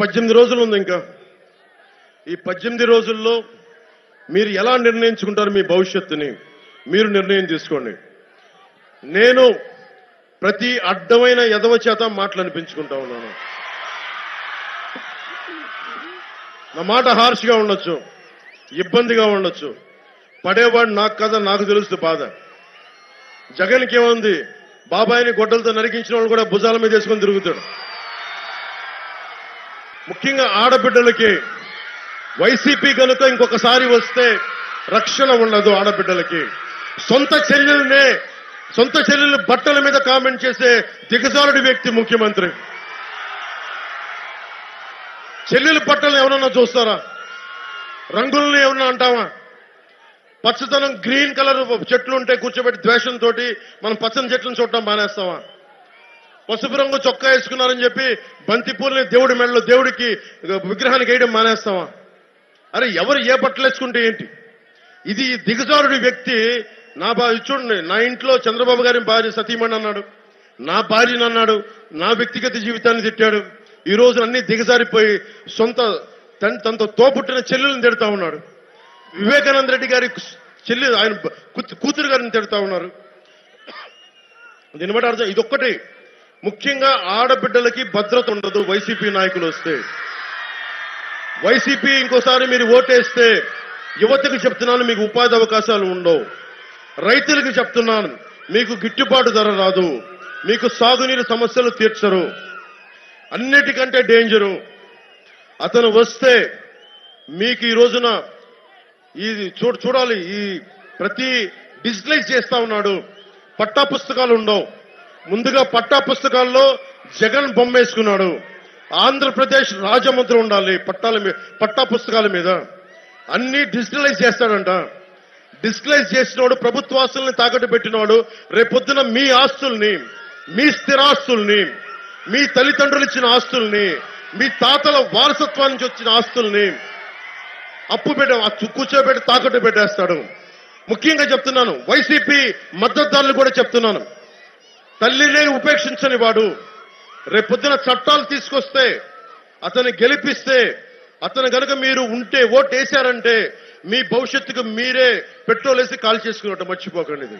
పద్దెనిమిది రోజులు ఉంది ఇంకా. ఈ పద్దెనిమిది రోజుల్లో మీరు ఎలా నిర్ణయించుకుంటారు మీ భవిష్యత్తుని? మీరు నిర్ణయం తీసుకోండి. నేను ప్రతి అడ్డమైన ఎదవ చేత మాటలు అనిపించుకుంటా ఉన్నాను. నా మాట హార్ష్గా ఉండొచ్చు ఇబ్బందిగా ఉండొచ్చు. పడేవాడు నాకు కదా నాకు తెలుస్తుంది బాధ. జగన్కి ఏముంది? బాబాయిని గొడ్డలతో నరికించిన వాళ్ళు కూడా భుజాల మీద వేసుకొని తిరుగుతాడు. ముఖ్యంగా ఆడబిడ్డలకి వైసీపీ కనుక ఇంకొకసారి వస్తే రక్షణ ఉండదు ఆడబిడ్డలకి. సొంత చెల్లెల్నే సొంత చెల్లెలు బట్టల మీద కామెంట్ చేసే దిగజారుడి వ్యక్తి ముఖ్యమంత్రి. చెల్లెలు బట్టలు ఎవరన్నా చూస్తారా? రంగుల్ని ఏమన్నా అంటావా? పచ్చదనం గ్రీన్ కలర్ చెట్లు ఉంటే కూర్చోబెట్టి ద్వేషంతో మనం పచ్చని చెట్లను చూడటం మానేస్తామా పసుపు రంగు చొక్కా వేసుకున్నారని చెప్పి బంతిపూలని దేవుడి మెడలో దేవుడికి విగ్రహానికి వేయడం మానేస్తామా అరే ఎవరు ఏ బట్టలు వేసుకుంటే ఏంటి? ఇది దిగజారుడి వ్యక్తి నా భార్య చూడండి నా ఇంట్లో చంద్రబాబు గారి భార్య సతీమణి అన్నాడు. నా భార్యను అన్నాడు నా వ్యక్తిగత జీవితాన్ని తిట్టాడు. ఈ రోజు అన్ని దిగజారిపోయి సొంత తన- తనతో తోపుట్టిన చెల్లెలను తిడతా ఉన్నాడు. వివేకానంద రెడ్డి గారి చెల్లి ఆయన కూతు- కూతురు గారిని తిడతా ఉన్నారు. దీన్ని బట్టి అర్థం ఇదొక్కటి. ముఖ్యంగా ఆడబిడ్డలకి భద్రత ఉండదు వైసీపీ నాయకులు వస్తే. వైసీపీ ఇంకోసారి మీరు ఓటేస్తే యువతకు చెప్తున్నాను మీకు ఉపాధి అవకాశాలు ఉండవు. రైతులకు చెప్తున్నాను మీకు గిట్టుబాటు ధర రాదు మీకు సాగునీరు సమస్యలు తీర్చరు. అన్నిటికంటే డేంజరు. అతను వస్తే మీకు ఈ రోజున ఈ చూడాలి ఈ ప్రతి డిజిటలైజ్ చేస్తా ఉన్నాడు. పట్టా పుస్తకాలు ఉండవు. ముందుగా పట్టా పుస్తకాల్లో జగన్ బొమ్మ వేసుకున్నాడు ఆంధ్రప్రదేశ్ రాజమంత్రి ఉండాలి పట్టాల మీద పట్టా పుస్తకాల మీద. అన్ని డిజిటలైజ్ చేస్తాడంట. డిజిటలైజ్ చేసినవాడు ప్రభుత్వ ఆస్తుల్ని తాకట్టు పెట్టినవాడు రేపొద్దున మీ ఆస్తుల్ని మీ స్థిరాస్తుల్ని మీ తల్లిదండ్రులు ఇచ్చిన ఆస్తుల్ని మీ తాతల వారసత్వం నుంచి వచ్చిన ఆస్తుల్ని అప్పు పెట్ట ఆ కూర్చోబెట్టి తాకట్టు పెట్టేస్తాడు. ముఖ్యంగా చెప్తున్నాను వైసీపీ మద్దతుదారులు కూడా చెప్తున్నాను. తల్లినే ఉపేక్షించని వాడు. రేపొద్దున చట్టాలు తీసుకొస్తే అతన్ని గెలిపిస్తే అతను కనుక మీరు ఉంటే ఓటు వేశారంటే మీ భవిష్యత్తుకు మీరే పెట్రోల్ వేసి కాల్ చేసుకున్నట్టు మర్చిపోకండి ఇది.